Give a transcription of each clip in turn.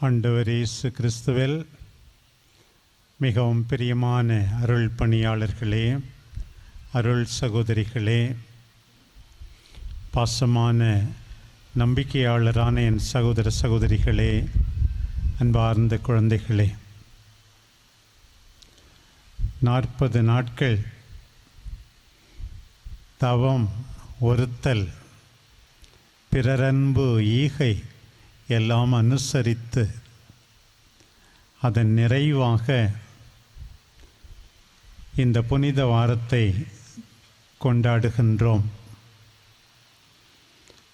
ஆண்டவர் இயேசு கிறிஸ்துவில் மிகவும் பிரியமான அருள் பணியாளர்களே அருள் சகோதரிகளே பாசமான நம்பிக்கையாளரான என் சகோதர சகோதரிகளே அன்பார்ந்த குழந்தைகளே. நாற்பது நாட்கள் தவம் ஒருத்தல் பிறரன்பு ஈகை எல்லாம் அனுசரித்து அதன் நிறைவாக இந்த புனித வாரத்தை கொண்டாடுகின்றோம்.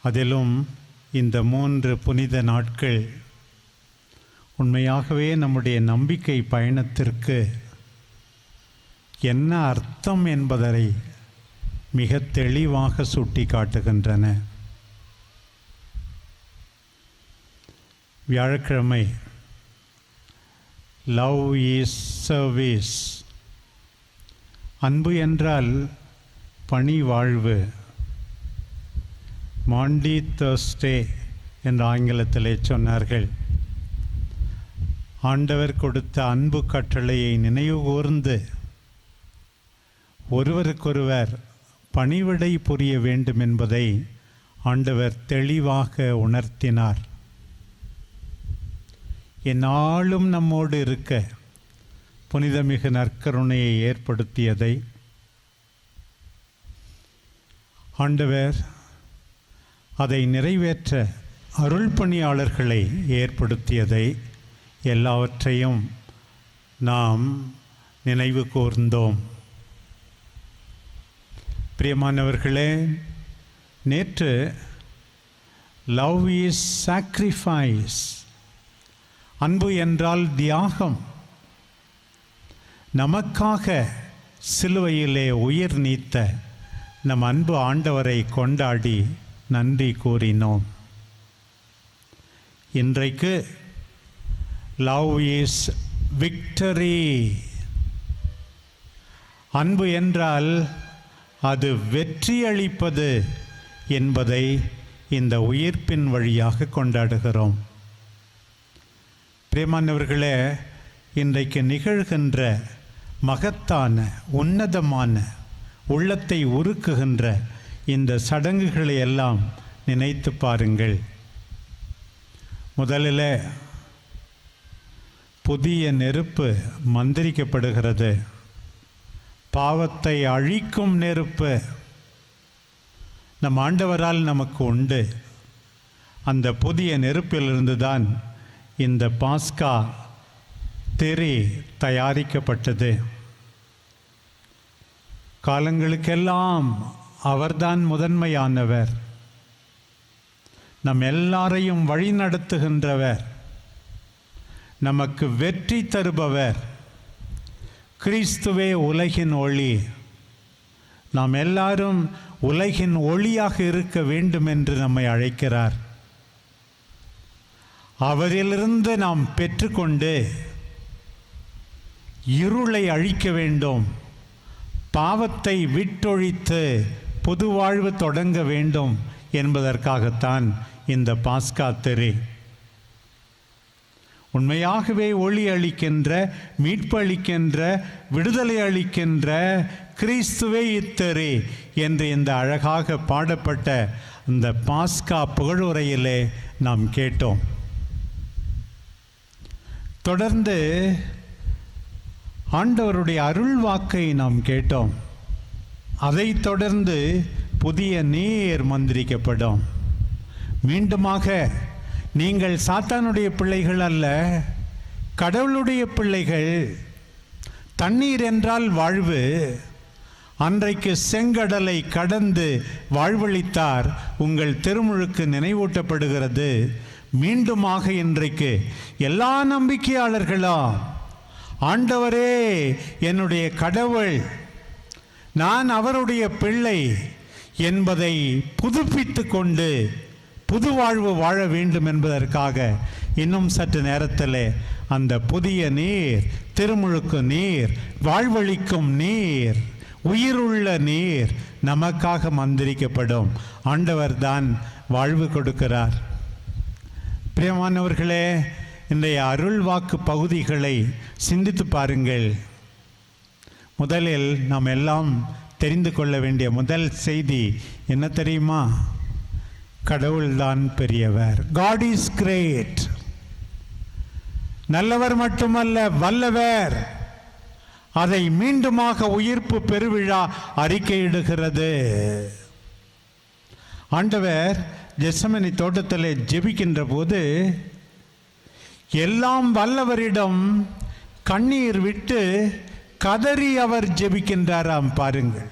அதிலும் இந்த மூன்று புனித நாட்கள் உண்மையாகவே நம்முடைய நம்பிக்கை பயணத்திற்கு என்ன அர்த்தம் என்பதை மிக தெளிவாக சுட்டி காட்டுகின்றன வியாழக்கிழமை. Love is service. அன்பு என்றால் பணி வாழ்வு. மாண்டி தர்ஸ்டே என்ற ஆங்கிலத்திலே சொன்னார்கள். ஆண்டவர் கொடுத்த அன்பு கட்டளையை நினைவு கூர்ந்து ஒருவருக்கொருவர் பணிவிடை புரிய வேண்டும் என்பதை ஆண்டவர் தெளிவாக உணர்த்தினார். எந்நாளும் நம்மோடு இருக்க புனிதமிகு நற்கருணையை ஏற்படுத்தியதை ஆண்டவர் அதை நிறைவேற்ற அருள் பணியாளர்களை ஏற்படுத்தியதை எல்லாவற்றையும் நாம் நினைவு கூர்ந்தோம். பிரியமானவர்களே நேற்று லவ் இஸ் சாக்ரிஃபைஸ் அன்பு என்றால் தியாகம். நமக்காக சிலுவையிலே உயிர் நீத்த நம் அன்பு ஆண்டவரை கொண்டாடி நன்றி கூறினோம். இன்றைக்கு லவ் இஸ் விக்டரி. அன்பு என்றால் அது வெற்றியளிப்பது என்பதை இந்த உயிர்ப்பின் வழியாக கொண்டாடுகிறோம். பிரியமானவர்களே இன்றைக்கு நிகழ்கின்ற மகத்தான உன்னதமான உள்ளத்தை உருக்குகின்ற இந்த சடங்குகளை எல்லாம் நினைத்து பாருங்கள். முதலில் புதிய நெருப்பு மந்திரிக்கப்படுகிறது. பாவத்தை அழிக்கும் நெருப்பு நம் ஆண்டவரால் நமக்கு உண்டு. அந்த புதிய நெருப்பிலிருந்து தான் இந்த பாஸ்கா தெரி தயாரிக்கப்பட்டது. காலங்களுக்கெல்லாம் அவர்தான் முதன்மையானவர். நம் எல்லாரையும் வழிநடத்துகின்றவர். நமக்கு வெற்றி தருபவர். கிறிஸ்துவே உலகின் ஒளி. நாம் எல்லாரும் உலகின் ஒளியாக இருக்க வேண்டும் என்று நம்மை அழைக்கிறார். அவரிலிருந்து நாம் பெற்றுக்கொண்டு இருளை அழிக்க வேண்டும் பாவத்தை விட்டொழித்து பொது வாழ்வு தொடங்க வேண்டும் என்பதற்காகத்தான் இந்த பாஸ்கா தெரு. உண்மையாகவே ஒளி அளிக்கின்ற மீட்பு அளிக்கின்ற விடுதலை அளிக்கின்ற கிறிஸ்துவே இத்தரு என்று இந்த அழகாக பாடப்பட்ட இந்த பாஸ்கா புகழுரையிலே நாம் கேட்டோம். தொடர்ந்து ஆண்டவருடைய அருள் வாக்கை நாம் கேட்டோம். அதைத் தொடர்ந்து புதிய நேர் மந்திரிக்கப்படும். மீண்டுமாக நீங்கள் சாத்தானுடைய பிள்ளைகள் அல்ல கடவுளுடைய பிள்ளைகள். தண்ணீர் என்றால் வாழ்வு. அன்றைக்கு செங்கடலை கடந்து வாழ்வழித்தார். உங்கள் திருமுழுக்கு நினைவூட்டப்படுகிறது. மீண்டுமாக இன்றைக்கு எல்லா நம்பிக்கையாளர்களா? ஆண்டவரே என்னுடைய கடவுள் நான் அவருடைய பிள்ளை என்பதை புதுப்பித்து கொண்டு புது வாழ்வு வாழ வேண்டும் என்பதற்காக இன்னும் சற்று நேரத்தில் அந்த புதிய நீர் திருமுழுக்கு நீர் வாழ்வழிக்கும் நீர் உயிருள்ள நீர் நமக்காக மந்திரிக்கப்படும். ஆண்டவர் தான் வாழ்வு கொடுக்கிறார். பிரியமானவர்களே இன்றைய அருள்வாக்கு பகுதிகளை சிந்தித்து பாருங்கள். முதலில் நாம் எல்லாம் தெரிந்து கொள்ள வேண்டிய முதல் செய்தி என்ன தெரியுமா? கடவுள்தான் பெரியவர். காட் இஸ் கிரேட் நல்லவர் மட்டுமல்ல வல்லவர். அதை மீண்டுமாக உயிர்ப்பு பெருவிழா அறிக்கையிடுகிறது. ஆண்டவர் ஜெசமனி தோட்டத்தில் ஜெபிக்கின்ற போது எல்லாம் வல்லவரிடம் கண்ணீர் விட்டு கதறி அவர் ஜெபிக்கின்றாராம் பாருங்கள்.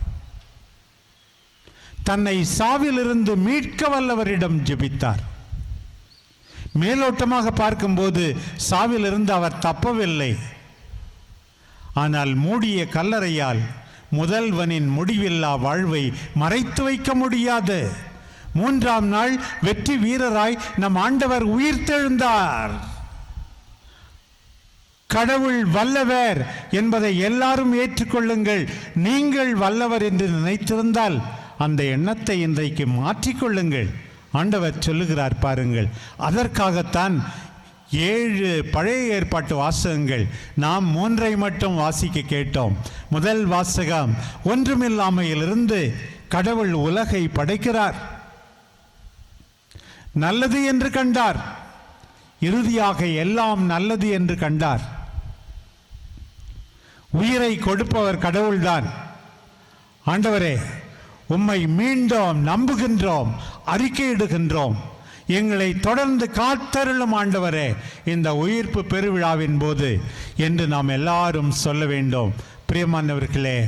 தன்னை சாவிலிருந்து மீட்க வல்லவரிடம் ஜெபித்தார். மேலோட்டமாக பார்க்கும்போது சாவிலிருந்து அவர் தப்பவில்லை. ஆனால் மூடிய கல்லறையால் முதல்வனின் முடிவில்லா வாழ்வை மறைத்து வைக்க முடியாது. மூன்றாம் நாள் வெற்றி வீரராய் நம் ஆண்டவர் உயிர்த்தெழுந்தார். கடவுள் வல்லவர் என்பதை எல்லாரும் ஏற்றுக்கொள்ளுங்கள். நீங்கள் வல்லவர் என்று நினைத்திருந்தால் அந்த எண்ணத்தை இன்றைக்கு மாற்றிக்கொள்ளுங்கள். ஆண்டவர் சொல்லுகிறார் பாருங்கள். அதற்காகத்தான் ஏழு பழைய ஏற்பாட்டு வாசகங்கள் நாம் மூன்றை மட்டும் வாசிக்க கேட்டோம். முதல் வாசகம் ஒன்றுமில்லாமையிலிருந்து கடவுள் உலகை படைக்கிறார். நல்லது என்று கண்டார். இறுதியாக எல்லாம் நல்லது என்று கண்டார். உயிரை கொடுப்பவர் கடவுள்தான். ஆண்டவரே உம்மை மீண்டும் நம்புகின்றோம் அறிக்கையிடுகின்றோம். எங்களை தொடர்ந்து காத்தருளும் ஆண்டவரே இந்த உயிர்ப்பு பெருவிழாவின் போது என்று நாம் எல்லாரும் சொல்ல வேண்டும். பிரியமானவர்களே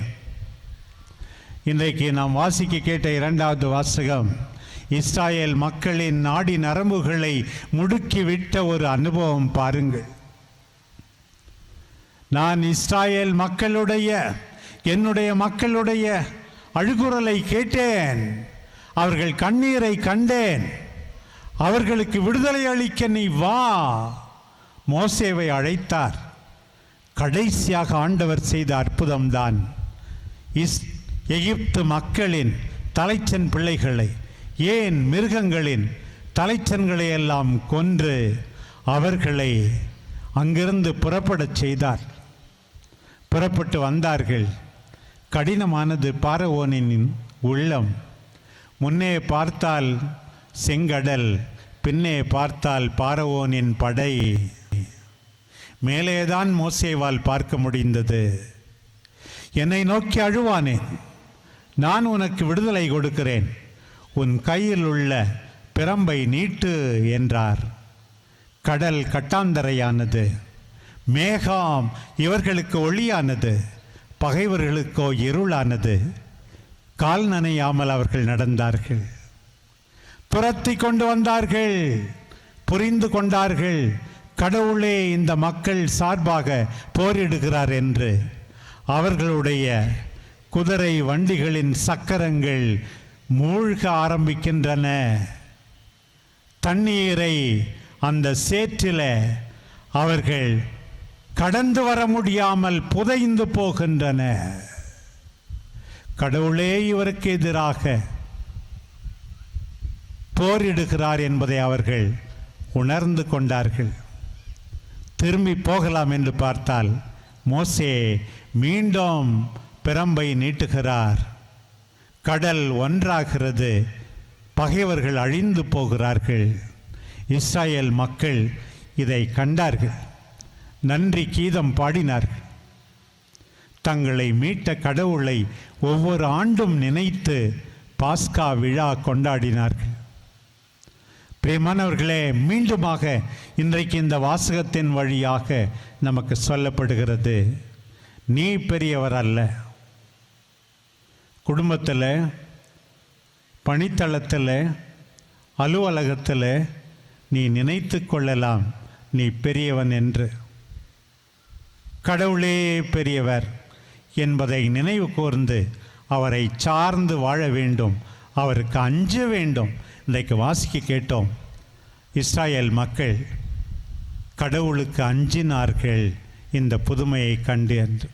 இன்றைக்கு நாம் வாசிக்க கேட்ட இரண்டாவது வாசகம் இஸ்ராயேல் மக்களின் நாடி நரம்புகளை முடுக்கிவிட்ட ஒரு அனுபவம் பாருங்கள். நான் இஸ்ராயேல் மக்களுடைய என்னுடைய மக்களுடைய அழுகுரலை கேட்டேன். அவர்கள் கண்ணீரை கண்டேன். அவர்களுக்கு விடுதலை அளிக்க நீ வா. மோசேவை அழைத்தார். கடைசியாக ஆண்டவர் செய்த அற்புதம்தான். இஸ் எகிப்து மக்களின் தலைச்சன் பிள்ளைகளை ஏன் மிருகங்களின் தலைச்சன்களை எல்லாம் கொன்று அவர்களை அங்கிருந்து புறப்படச் செய்தார்? புறப்பட்டு வந்தார்கள். கடினமானது பாரவோனின் உள்ளம். முன்னே பார்த்தால் செங்கடல் பின்னே பார்த்தால் பாரவோனின் படை. மேலேதான் மோசேவால் பார்க்க முடிந்தது. என்னை நோக்கி அழுவானேன் நான் உனக்கு விடுதலை கொடுக்கிறேன். உன் கையில் உள்ள பிரம்பை நீட்டு என்றார். கடல் கட்டாந்தரையானது மேகாம் இவர்களுக்கு ஒளியானது பகைவர்களுக்கோ இருளானது கால் நனையாமல் அவர்கள் நடந்தார்கள். துரத்தி கொண்டு வந்தார்கள் புரிந்து கொண்டார்கள் கடவுளே இந்த மக்கள் சார்பாக போரிடுகிறார் என்று. அவர்களுடைய குதிரை வண்டிகளின் சக்கரங்கள் மூழ்க ஆரம்பிக்கின்றன. தண்ணீரை அந்த சேற்றில் அவர்கள் கடந்து வர முடியாமல் புதைந்து போகின்றன. கடவுளே இவருக்கு எதிராக போரிடுகிறார் என்பதை அவர்கள் உணர்ந்து கொண்டார்கள். திரும்பி போகலாம் என்று பார்த்தால் மோசே மீண்டும் பிரம்பை நீட்டுகிறார். கடல் ஒன்றாகிறது. பகைவர்கள் அழிந்து போகிறார்கள். இஸ்ராயேல் மக்கள் இதை கண்டார்கள். நன்றி கீதம் பாடினார்கள். தங்களை மீட்ட கடவுளை ஒவ்வொரு ஆண்டும் நினைத்து பாஸ்கா விழா கொண்டாடினார்கள். பிரியமானவர்களே மீண்டுமாக இன்றைக்கு இந்த வாசகத்தின் வழியாக நமக்கு சொல்லப்படுகிறது. நீ பெரியவர் அல்ல குடும்பத்தில் பணித்தளத்தில் அலுவலகத்தில் நீ நினைத்து கொள்ளலாம். நீ பெரியவன் என்று. கடவுளே பெரியவர் என்பதை நினைவு கூர்ந்து அவரை சார்ந்து வாழ வேண்டும். அவருக்கு அஞ்ச வேண்டும். இன்றைக்கு வாசிக்க கேட்டோம். இஸ்ராயேல் மக்கள் கடவுளுக்கு அஞ்சினார்கள் இந்த புதுமையை கண்டு என்று.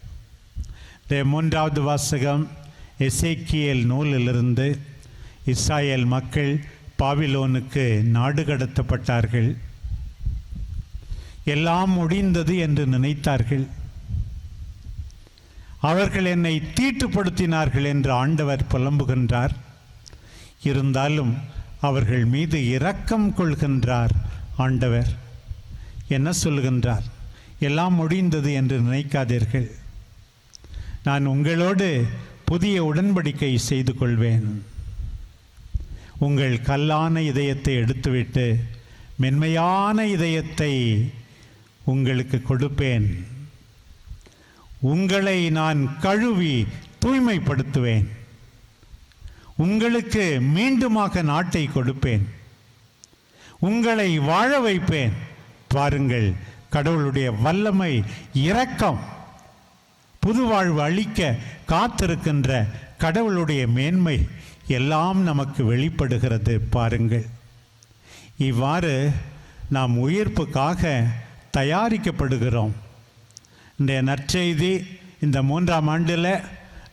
மூன்றாவது வாசகம். எசேக்கியல் நூலிலிருந்து இஸ்ராயேல் மக்கள் பாபிலோனுக்கு நாடு கடத்தப்பட்டார்கள். எல்லாம் முடிந்தது என்று நினைத்தார்கள். அவர்கள் என்னை தீட்டுப்படுத்தினார்கள் என்று ஆண்டவர் புலம்புகின்றார். இருந்தாலும் அவர்கள் மீது இரக்கம் கொள்கின்றார் ஆண்டவர். என்ன சொல்லுகின்றார்? எல்லாம் முடிந்தது என்று நினைக்காதீர்கள். நான் உங்களோடு புதிய உடன்படிக்கை செய்து கொள்வேன். உங்கள் கல்லான இதயத்தை எடுத்துவிட்டு மென்மையான இதயத்தை உங்களுக்கு கொடுப்பேன். உங்களை நான் கழுவி தூய்மைப்படுத்துவேன். உங்களுக்கு மீண்டுமாக நாட்டை கொடுப்பேன். உங்களை வாழ வைப்பேன். பாருங்கள் கடவுளுடைய வல்லமை இரக்கம். புது வாழ்வு அளிக்க காத்திருக்கின்ற கடவுளுடைய மேன்மை எல்லாம் நமக்கு வெளிப்படுகிறது பாருங்கள். இவ்வாறு நாம் உயிர்ப்புக்காக தயாரிக்கப்படுகிறோம். இந்த நற்செய்தி இந்த மூன்றாம் ஆண்டில்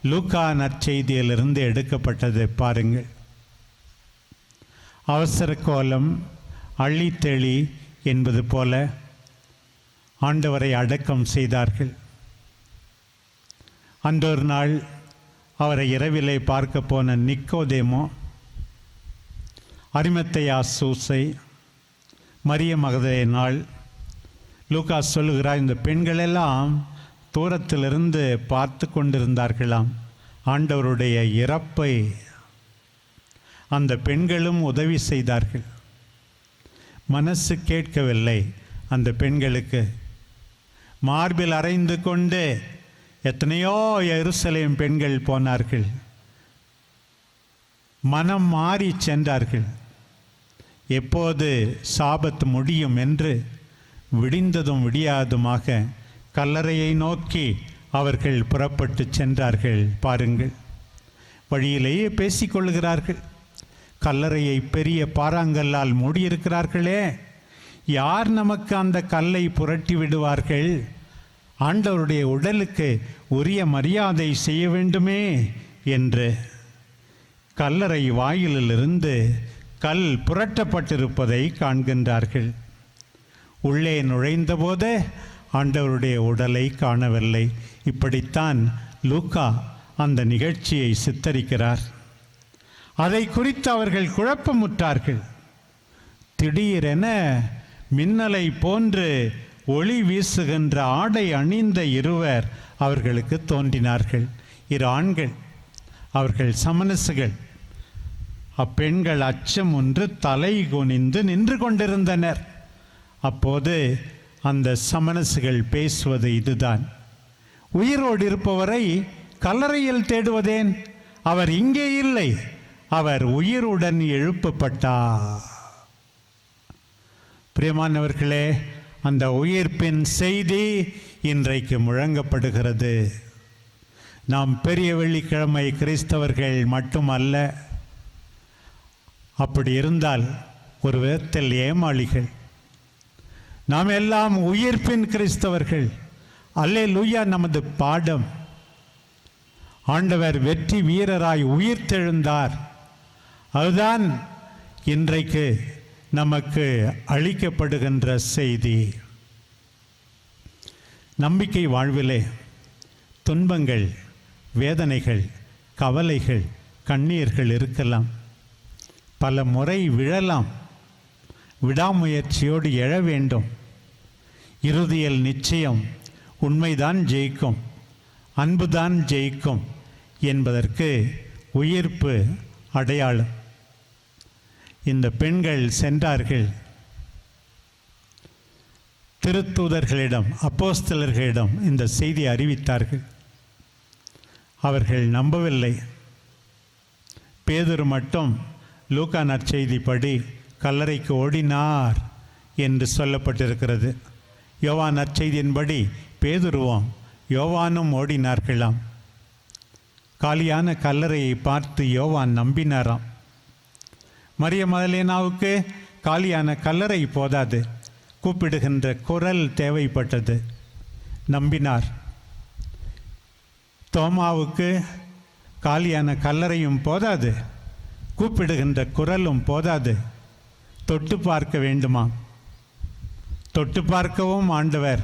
லூக்கா நற்செய்தியிலிருந்து எடுக்கப்பட்டது பாருங்கள். அவசர கோலம் அள்ளித்தெளி என்பது போல ஆண்டவரை அடக்கம் செய்தார்கள். அன்றொரு நாள் அவரை இரவிலே பார்க்க போன நிக்கோதேமோ அரிமத்தையா சூசை மரிய மகதே நாள். லூகாஸ் சொல்லுகிறார் இந்த பெண்களெல்லாம் தூரத்திலிருந்து பார்த்து கொண்டிருந்தார்களாம். ஆண்டவருடைய இறப்பை அந்த பெண்களும் உதவி செய்தார்கள். மனசு கேட்கவில்லை அந்த பெண்களுக்கு. மார்பில் அறைந்து கொண்டு எத்தனையோ எருசலேம் பெண்கள் போனார்கள். மனம் மாறி சென்றார்கள். எப்போது சாபத்து முடியும் என்று விடிந்ததும் விடியாதுமாக கல்லறையை நோக்கி அவர்கள் புறப்பட்டு சென்றார்கள் பாருங்கள். வழியிலேயே பேசிக்கொள்கிறார்கள் கல்லறையை பெரிய பாறாங்கல்லால் மூடியிருக்கிறார்களே. யார் நமக்கு அந்த கல்லை புரட்டி விடுவார்கள்? ஆண்டவருடைய உடலுக்கு உரிய மரியாதை செய்ய வேண்டுமே என்று கல்லறை வாயிலிலிருந்து கல் புரட்டப்பட்டிருப்பதை காண்கின்றார்கள். உள்ளே நுழைந்தபோது ஆண்டவருடைய உடலை காணவில்லை. இப்படித்தான் லூக்கா அந்த நிகழ்ச்சியை சித்தரிக்கிறார். அதை குறித்து அவர்கள் குழப்பமுற்றார்கள். திடீரென மின்னலை போன்று ஒளி வீசுகின்ற ஆடை அணிந்த இருவர் அவர்களுக்கு தோன்றினார்கள். இரு ஆண்கள் அவர்கள் சமனசுகள். அப்பெண்கள் அச்சம் ஒன்று தலை குனிந்து நின்று கொண்டிருந்தனர். அப்போது அந்த சமனசுகள் பேசுவது இதுதான். உயிரோடு இருப்பவரை கல்லறையில் தேடுவதேன் அவர் இங்கே இல்லை அவர் உயிருடன் எழுப்பப்பட்டார். பிரியமானவர்களே அந்த உயிர்ப்பின் செய்தி இன்றைக்கு முழங்கப்படுகிறது. நாம் பெரிய வெள்ளிக்கிழமை கிறிஸ்தவர்கள் மட்டுமல்ல அப்படி இருந்தால் ஒரு விதத்தில் ஏமாளிகள். நாம் எல்லாம் உயிர்ப்பின் கிறிஸ்தவர்கள். அல்லே லூயா நமது பாடம். ஆண்டவர் வெற்றி வீரராய் உயிர்த்தெழுந்தார். அதுதான் இன்றைக்கு நமக்கு அளிக்கப்படுகின்ற செய்தி. நம்பிக்கை வாழ்விலே துன்பங்கள் வேதனைகள் கவலைகள் கண்ணீர்கள் இருக்கலாம். பல முறை விழலாம். விடாமுயற்சியோடு எழ வேண்டும். இறுதியில் நிச்சயம் உண்மைதான் ஜெயிக்கும் அன்புதான் ஜெயிக்கும் என்பதற்கு உயிர்ப்பு அடையாளம். இந்த பெண்கள் சென்றார்கள். திருத்தூதர்களிடம் அப்போஸ்தலர்களிடம் இந்த செய்தி அறிவித்தார்கள். அவர்கள் நம்பவில்லை. பேதர் மட்டும் லூக்கா நற்செய்திப்படி கல்லறைக்கு ஓடினார் என்று சொல்லப்பட்டிருக்கிறது. யோவான் நற்செய்தியின்படி பேதுருவோம் யோவானும் ஓடினார்களாம். காலியான கல்லறையை பார்த்து யோவான் நம்பினாராம். மரிய மதலேனாவுக்கு காலியான கல்லறை போதாது. கூப்பிடுகின்ற குரல் தேவைப்பட்டது. நம்பினார். தோமாவுக்கு காலியான கல்லறையும் போதாது. கூப்பிடுகின்ற குரலும் போதாது. தொட்டு பார்க்க வேண்டுமா தொட்டு பார்க்கவும் ஆண்டவர்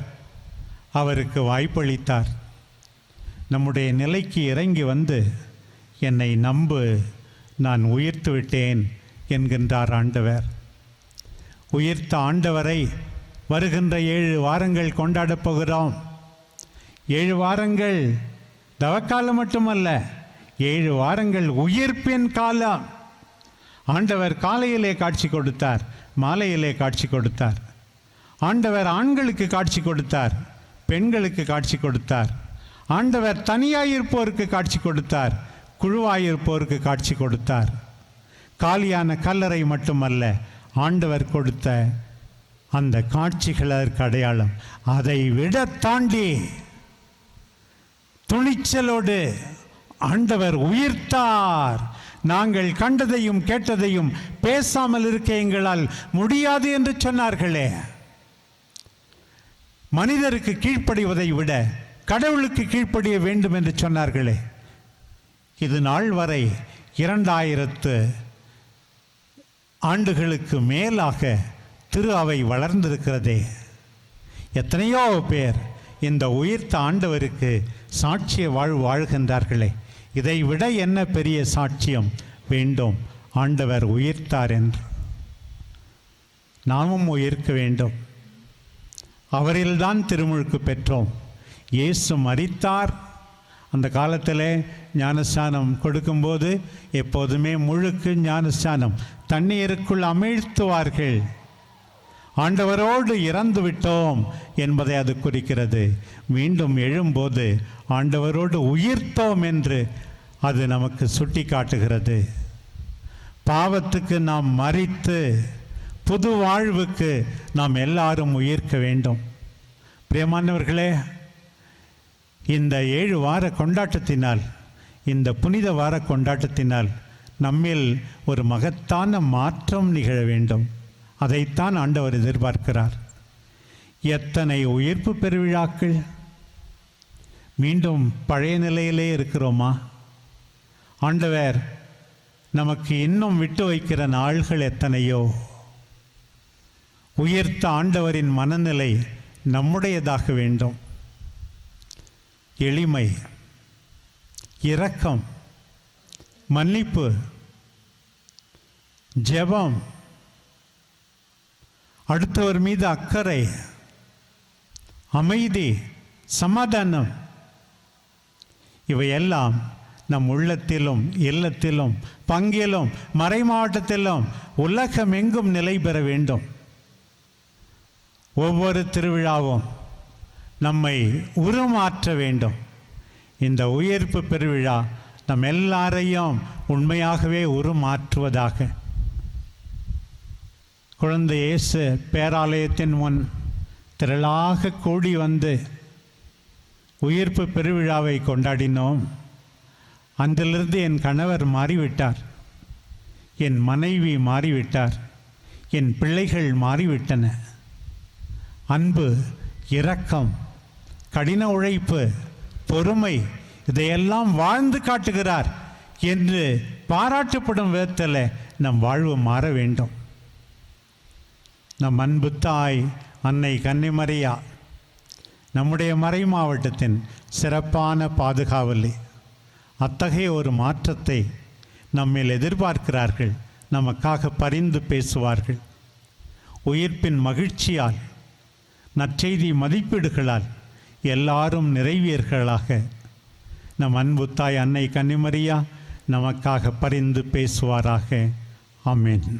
அவருக்கு வாய்ப்பளித்தார். நம்முடைய நிலைக்கு இறங்கி வந்து என்னை நம்பு. நான் உயிர்த்து விட்டேன் என்கின்றார் ஆண்டவர். உயிர்த்த ஆண்டவரை வருகின்ற ஏழு வாரங்கள் கொண்டாடப் போகிறோம். ஏழு வாரங்கள் தவக்காலம் மட்டுமல்ல ஏழு வாரங்கள் உயிர்ப்பின் காலம். ஆண்டவர் காலையிலே காட்சி கொடுத்தார் மாலையிலே காட்சி கொடுத்தார். ஆண்டவர் ஆண்களுக்கு காட்சி கொடுத்தார் பெண்களுக்கு காட்சி கொடுத்தார். ஆண்டவர் தனியாயிருப்போருக்கு காட்சி கொடுத்தார் குழுவாயிருப்போருக்கு காட்சி கொடுத்தார். காலியான கல்லறை மட்டுமல்ல ஆண்டவர் கொடுத்த அந்த காட்சிகள் அதற்கு அடையாளம். அதை விட தாண்டி துணிச்சலோடு ஆண்டவர் உயிர்த்தார். நாங்கள் கண்டதையும் கேட்டதையும் பேசாமல் இருக்க எங்களால் முடியாது என்று சொன்னார்களே. மனிதருக்கு கீழ்ப்படிவதை விட கடவுளுக்கு கீழ்ப்படிய வேண்டும் என்று சொன்னார்களே. இது நாள் வரை இரண்டாயிரத்து ஆண்டுகளுக்கு மேலாக திரு அவை வளர்ந்திருக்கிறதே. எத்தனையோ பேர் இந்த உயிர்த்த ஆண்டவருக்கு சாட்சிய வாழ் வாழ்கின்றார்களே. இதை விட என்ன பெரிய சாட்சியம் வேண்டும்? ஆண்டவர் உயிர்த்தார் என்று. நாமும் உயிர்க்க வேண்டும். அவரில்தான் திருமுழுக்கு பெற்றோம். இயேசு மரித்தார். அந்த காலத்தில் ஞானஸ்தானம் கொடுக்கும்போது எப்போதுமே முழுக்கு ஞானஸ்தானம் தண்ணீருக்குள் அமிழ்த்துவார்கள். ஆண்டவரோடு இறந்து விட்டோம் என்பதை அது குறிக்கிறது. மீண்டும் எழும்போது ஆண்டவரோடு உயிர்த்தோம் என்று அது நமக்கு சுட்டி காட்டுகிறது பாவத்துக்கு நாம் மறித்து புது வாழ்வுக்கு நாம் எல்லாரும் உயிர்க்க வேண்டும். பிரியமானவர்களே இந்த ஏழு வார கொண்டாட்டத்தினால் இந்த புனித வார கொண்டாட்டத்தினால் நம்மில் ஒரு மகத்தான மாற்றம் நிகழ வேண்டும். அதைத்தான் ஆண்டவர் எதிர்பார்க்கிறார். எத்தனை உயிர்ப்பு பெருவிழாக்கள். மீண்டும் பழைய நிலையிலே இருக்கிறோமா? ஆண்டவர் நமக்கு இன்னும் விட்டு வைக்கிற நாள்கள் எத்தனையோ? உயர்த்த ஆண்டவரின் மனநிலை நம்முடையதாக வேண்டும். எளிமை இரக்கம் மன்னிப்பு ஜெபம் அடுத்தவர் மீது அக்கறை அமைதி சமாதானம். இவையெல்லாம் நம் உள்ளத்திலும் இல்லத்திலும் பங்கிலும் மறைமாவட்டத்திலும் உலகமெங்கும் நிலை பெற வேண்டும். ஒவ்வொரு திருவிழாவும் நம்மை உருமாற்ற வேண்டும். இந்த உயிர்ப்பு பெருவிழா நம் எல்லாரையும் உண்மையாகவே உருமாற்றுவதாக. குழந்தை இயேசு பேராலயத்தின் முன் திரளாக கூடி வந்து உயிர்ப்பு பெருவிழாவை கொண்டாடினோம். அன்றிலிருந்து என் கணவர் மாறிவிட்டார். என் மனைவி மாறிவிட்டார். என் பிள்ளைகள் மாறிவிட்டன. அன்பு இரக்கம் கடின உழைப்பு பொறுமை இதையெல்லாம் வாழ்ந்து காட்டுகிறார் என்று பாராட்டப்படும் விதத்தில் நம் வாழ்வு மாற வேண்டும். நம் அன்பு தாய் அன்னை கன்னிமரியா நம்முடைய மறை மாவட்டத்தின் சிறப்பான பாதுகாவலி அத்தகைய ஒரு மாற்றத்தை நம்மில் எதிர்பார்க்கிறார்கள் நமக்காக பரிந்து பேசுவார்கள். உயிர்ப்பின் மகிழ்ச்சியால் நற்செய்தி மதிப்பீடுகளால் எல்லாரும் நிறைவியர்களாக நம் அன்பு தாய் அன்னை கன்னிமரியா நமக்காக பரிந்து பேசுவாராக. அமீன்